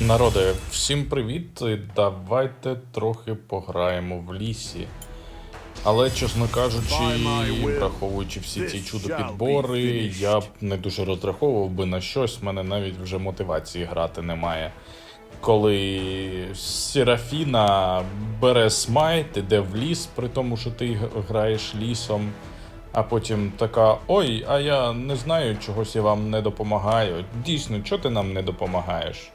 Народи, всім привіт! Давайте трохи пограємо в лісі. Але, чесно кажучи, враховуючи всі ці чудо-підбори, я б не дуже розраховував би на щось, в мене навіть вже мотивації грати немає. Коли Серафіна бере смайт, іде в ліс, при тому, що ти граєш лісом, а потім така: Ой, а я не знаю, чогось я вам не допомагаю. Дійсно, чого ти нам не допомагаєш?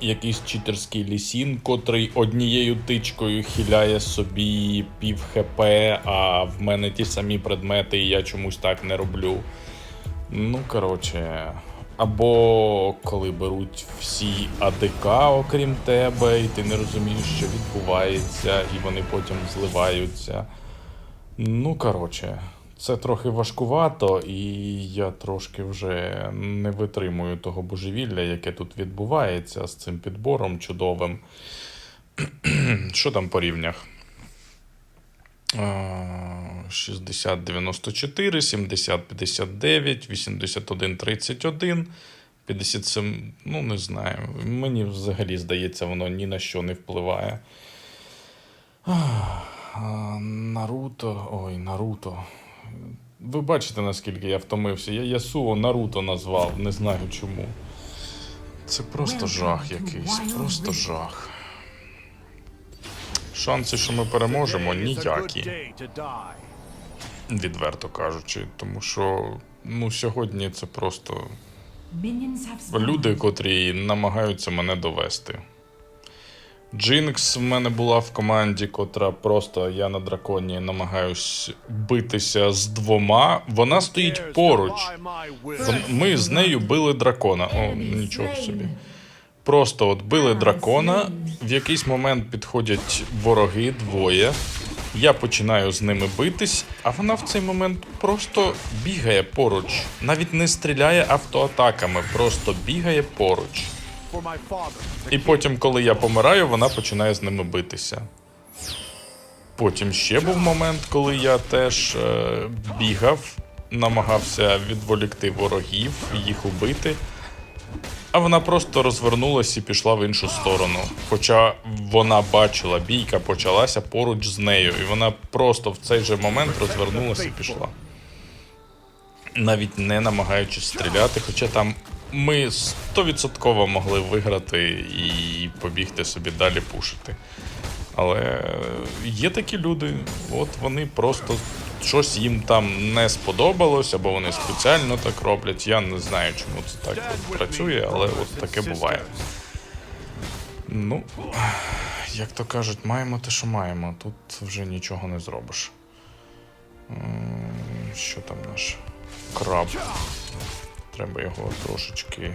Якийсь читерський лісін, котрий однією тичкою хиляє собі пів хп, а в мене ті самі предмети, і я чомусь так не роблю. Ну, коротше. Або коли беруть всі АДК, окрім тебе, і ти не розумієш, що відбувається, і вони потім зливаються. Ну, коротше, це трохи важкувато, і я трошки вже не витримую того божевілля, яке тут відбувається з цим підбором чудовим. Що там по рівнях? А, 60, 94, 70, 59, 81, 31, 57, ну не знаю. Мені взагалі здається, воно ні на що не впливає. Наруто. Ой, Наруто. Ви бачите, наскільки я втомився. Я Ясуо Наруто назвав, не знаю чому. Це просто жах якийсь, просто жах. Шанси, що ми переможемо, ніякі, відверто кажучи. Тому що ну, сьогодні це просто люди, котрі намагаються мене довести. Джинкс в мене була в команді, котра просто я на драконі намагаюсь битися з двома. Вона стоїть поруч. Ми з нею били дракона. О, нічого собі. Просто от били дракона. В якийсь момент підходять вороги двоє. Я починаю з ними битись, а вона в цей момент просто бігає поруч. Навіть не стріляє автоатаками, просто бігає поруч. І потім, коли я помираю, вона починає з ними битися. Потім ще був момент, коли я теж е, бігав, намагався відволікти ворогів, їх убити. А вона просто розвернулась і пішла в іншу сторону. Хоча вона бачила, бійка почалася поруч з нею, і вона просто в цей же момент розвернулася і пішла. Навіть не намагаючись стріляти, хоча там ми 100% могли виграти і побігти собі далі пушити. Але є такі люди, от вони просто щось їм там не сподобалось, або вони спеціально так роблять. Я не знаю, чому це так працює, але от таке буває. Ну, як то кажуть, маємо те, що маємо. Тут вже нічого не зробиш. Що там наш краб? Треба його трошечки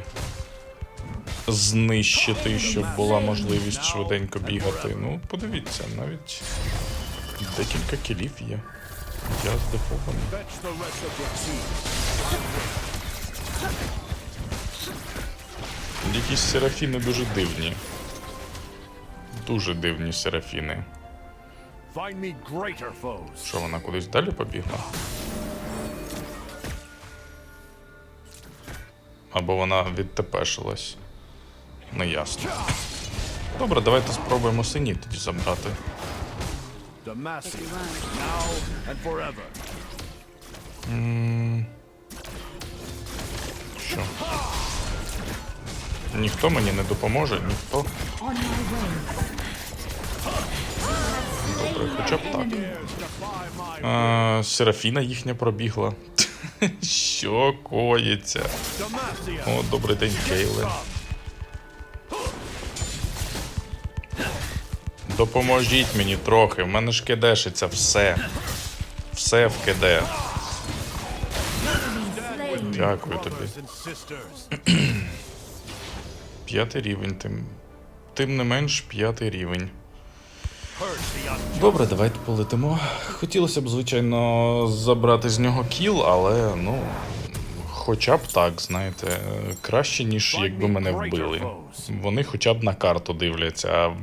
знищити, щоб була можливість швиденько бігати. Ну, подивіться, навіть декілька кілів є. Я здивований. Якісь серафіни дуже дивні. Дуже дивні серафіни. Що вона кудись далі побігла? Або вона відтепешилась. Неясно. Добре, давайте спробуємо синій тоді забрати. Що? Ніхто мені не допоможе, ніхто. Добре, хоча б так. А, Серафіна їхня пробігла. Що коїться? О, добрий день, Кейле. Допоможіть мені трохи, в мене ж кидешиться все. Все в киде. Дякую тобі. П'ятий рівень, тим. Тим не менш, п'ятий рівень. Добре, давайте полетимо. Хотілося б, звичайно, забрати з нього кіл, але ну. Хоча б так, знаєте, краще, ніж якби мене вбили. Вони хоча б на карту дивляться, а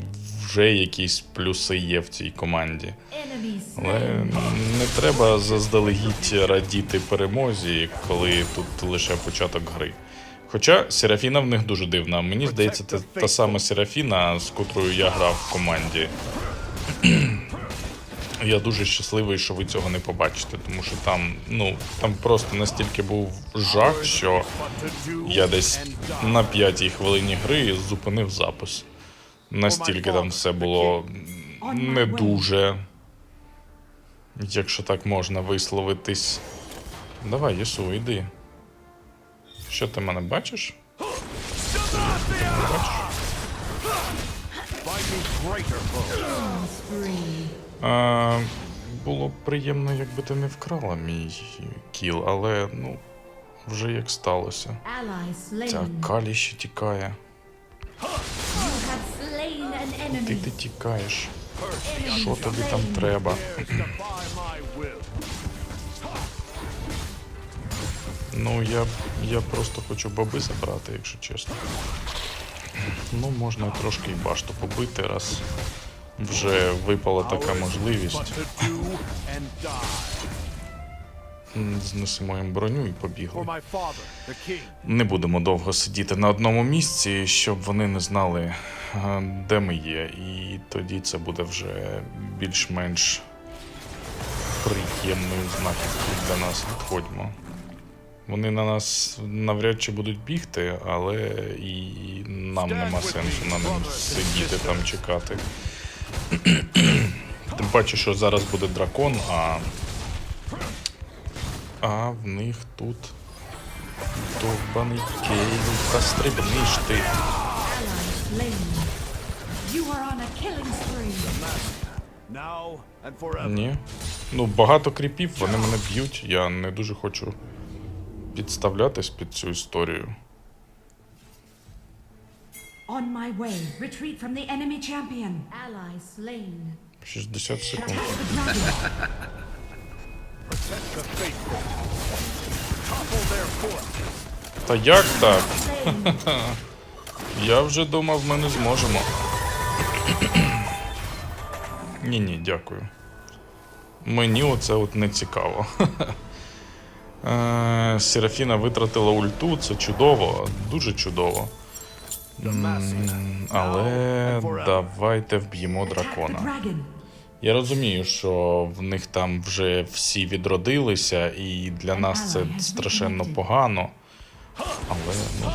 вже якісь плюси є в цій команді. Але не треба заздалегідь радіти перемозі, коли тут лише початок гри. Хоча Серафіна в них дуже дивна. Мені здається, це та сама Серафіна, з котрою я грав в команді. Я дуже щасливий, що ви цього не побачите, тому що там, ну, там просто настільки був жах, що я десь на п'ятій хвилині гри зупинив запис. Настільки там все було не дуже. Якщо так можна висловитись. Давай, Єсу, йди. Що ти мене? Бачиш? А, було б приємно, якби ти не вкрала мій кіл, але ну, вже як сталося. Ця. Калі ще тікає. Ти ти тікаєш. Що тобі там треба? Ну, я, я просто хочу баби забрати, якщо чесно. Ну, можна трошки і башту побити, раз вже випала така можливість. Знесемо їм броню і побігли. Не будемо довго сидіти на одному місці, щоб вони не знали, е, де ми є. І тоді це буде вже більш-менш приємною знахідкою для нас. Відходьмо. Вони на нас навряд чи будуть бігти, але і нам нема сенсу на ним сидіти там чекати. Тим паче, що зараз буде дракон, а. А в них тут довбаний кейл. Та стрибни ж ти. Ні. Ну, багато кріпів, вони мене б'ють. Я не дуже хочу підставлятись під цю історію. On my way. Retreat from the enemy champion. Ally slain. 60 секунд. Та як так? Я вже думав, ми не зможемо. Ні, ні, дякую. Мені оце от не цікаво. Е, Серафіна витратила ульту, це чудово, дуже чудово. Але давайте вб'ємо дракона. Я розумію, що в них там вже всі відродилися, і для нас це страшенно погано. Але ну,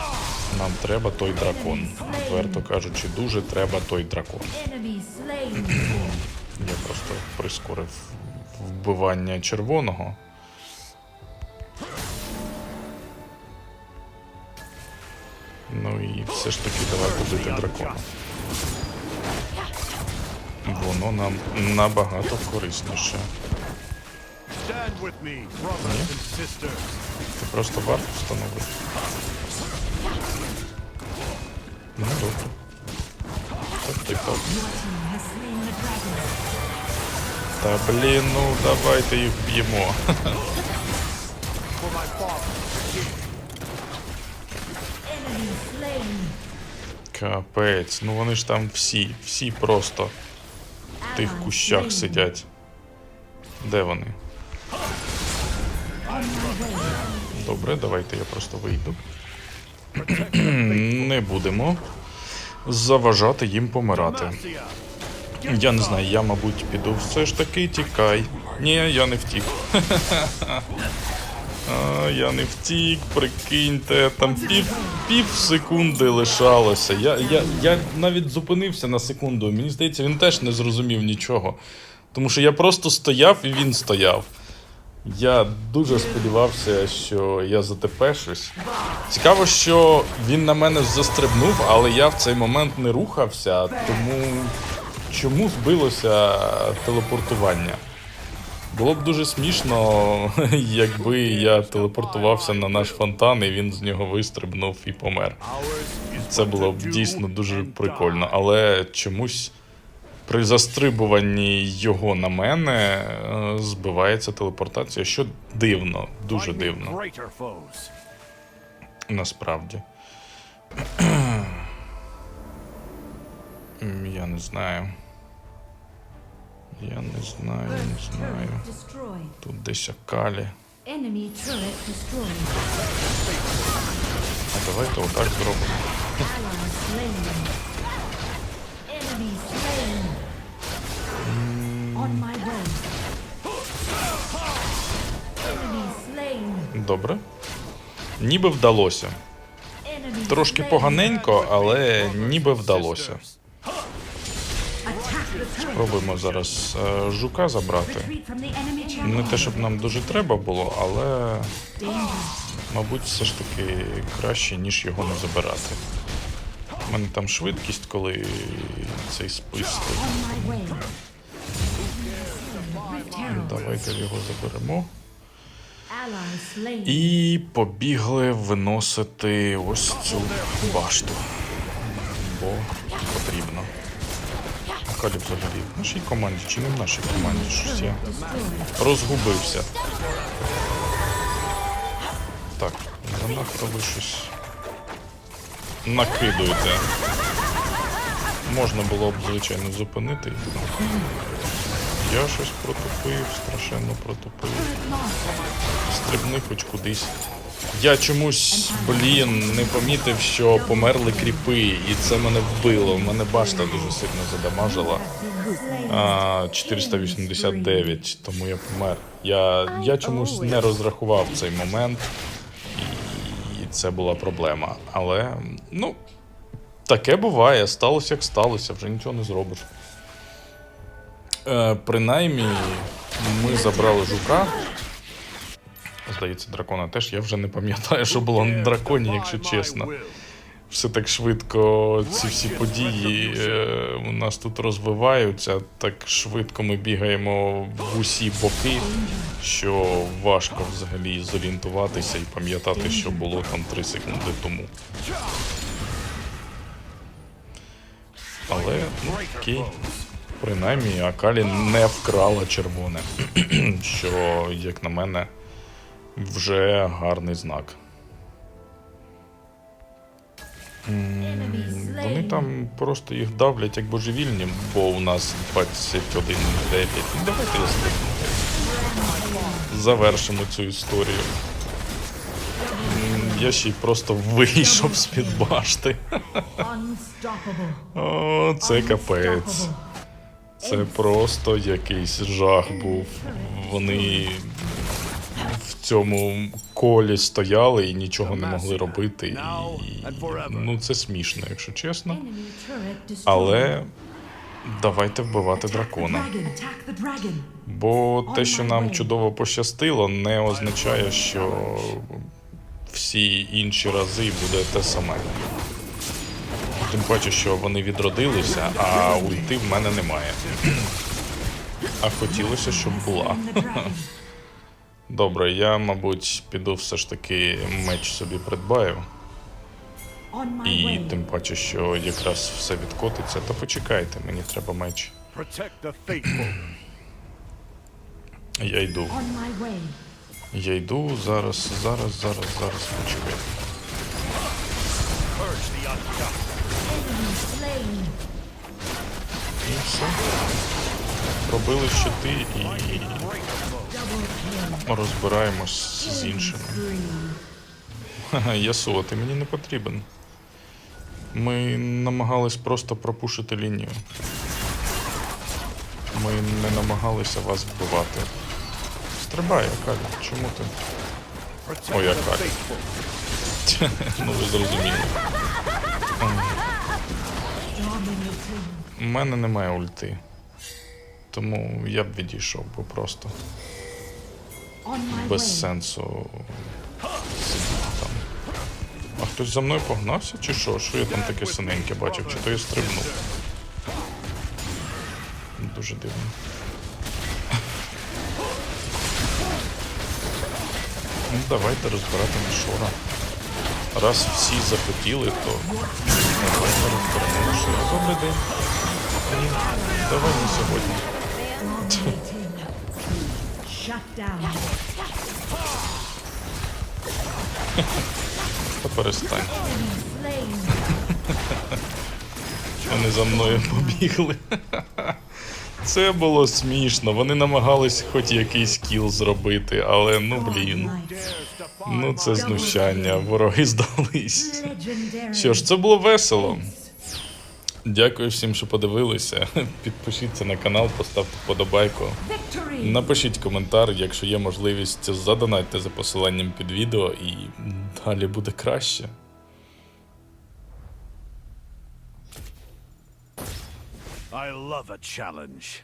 нам треба той дракон. Відверто кажучи, дуже треба той дракон. Я просто прискорив вбивання червоного. І все ж таки давай побити дракона. Воно нам набагато корисніше. Stand with me, brothers and sisters. Ти просто варт встановив. Ну добре. Так типу. Your team has slain the dragon. Та блін, ну давайте їх б'ємо. Капець, ну вони ж там всі, всі просто в тих кущах сидять. Де вони? Добре, давайте я просто вийду. Не будемо заважати їм помирати. Я не знаю, я, мабуть, піду все ж таки тікай. Ні, я не втік. А, я не втік, прикиньте, там пів, пів секунди лишалося. Я, я, я навіть зупинився на секунду. Мені здається, він теж не зрозумів нічого. Тому що я просто стояв і він стояв. Я дуже сподівався, що я затепешусь. Цікаво, що він на мене застрибнув, але я в цей момент не рухався, тому чому збилося телепортування? Було б дуже смішно, якби я телепортувався на наш фонтан, і він з нього вистрибнув і помер. Це було б дійсно дуже прикольно, але чомусь при застрибуванні його на мене е, збивається телепортація, що дивно, дуже дивно, насправді. Я не знаю. Я не знаю, не знаю. Тут десь Акалі. А давайте отак зробимо. Добре. Ніби вдалося. Трошки поганенько, але ніби вдалося. Attack the turret. Пробуємо зараз е, жука забрати. Не те, щоб нам дуже треба було, але мабуть все ж таки краще, ніж його не забирати. У мене там швидкість, коли цей спис. Давайте його заберемо. І побігли виносити ось цю башту. Бо потрібно. А Калі взагалі в нашій команді чи не в нашій команді? Щось я розгубився. Так, занадто ви щось накидуєте. Можна було б, звичайно, зупинити їх. Я щось протупив, страшенно протупив. Стрибни хоч кудись. Я чомусь, блін, не помітив, що померли кріпи, і це мене вбило. Мене башта дуже сильно задамажила. А, 489, тому я помер. Я, я чомусь не розрахував цей момент, і це була проблема. Але, ну, таке буває, сталося як сталося, вже нічого не зробиш. Е, принаймні, ми забрали жука. Здається, дракона теж. Я вже не пам'ятаю, що було на драконі, якщо чесно. Все так швидко ці всі події е, у нас тут розвиваються. Так швидко ми бігаємо в усі боки, що важко взагалі зорієнтуватися і пам'ятати, що було там 3 секунди тому. Але ну, окей. Принаймні, Акалі не вкрала червоне, що, як на мене, вже гарний знак. Вони там просто їх давлять як божевільні, бо у нас 21 9. Ну, давайте я стрибну. Завершимо цю історію. Я ще й просто вийшов з-під башти. О, це капець. Це просто якийсь жах був. Вони цьому колі стояли і нічого не могли робити. І... Ну, це смішно, якщо чесно. Але давайте вбивати дракона. Бо те, що нам чудово пощастило, не означає, що всі інші рази буде те саме. Тим паче, що вони відродилися, а ульти в мене немає. А хотілося, щоб була. Добре, я, мабуть, піду все ж таки меч собі придбаю. І тим паче, що якраз все відкотиться, то почекайте, мені треба меч. Я йду. Я йду зараз, зараз, зараз, зараз почекайте. І все. Пробили щити і. Розбираємось з іншими. Ха-ха, ти мені не потрібен. Ми намагались просто пропушити лінію. Ми не намагалися вас вбивати. Стрибай, Акалі, чому ти? It. faithful. ну ви зрозуміли. У мене немає ульти. Тому я б відійшов би просто. Без сенсу сидіти там. А хтось за мною погнався, чи що? Що я там таке синеньке бачив? Чи то я стрибнув? Дуже дивно. Ну, давайте розбирати Мішора. Раз всі захотіли, то давайте розберемо Мішора. Добрий день. Давай не сьогодні. Та перестань. Вони за мною побігли. Це було смішно. Вони намагались хоч якийсь кіл зробити, але ну блін. Ну це знущання, вороги здались. Що ж, це було весело. Дякую всім, що подивилися. Підпишіться на канал, поставте вподобайку. Напишіть коментар, якщо є можливість, задонайте за посиланням під відео і далі буде краще. I love a challenge.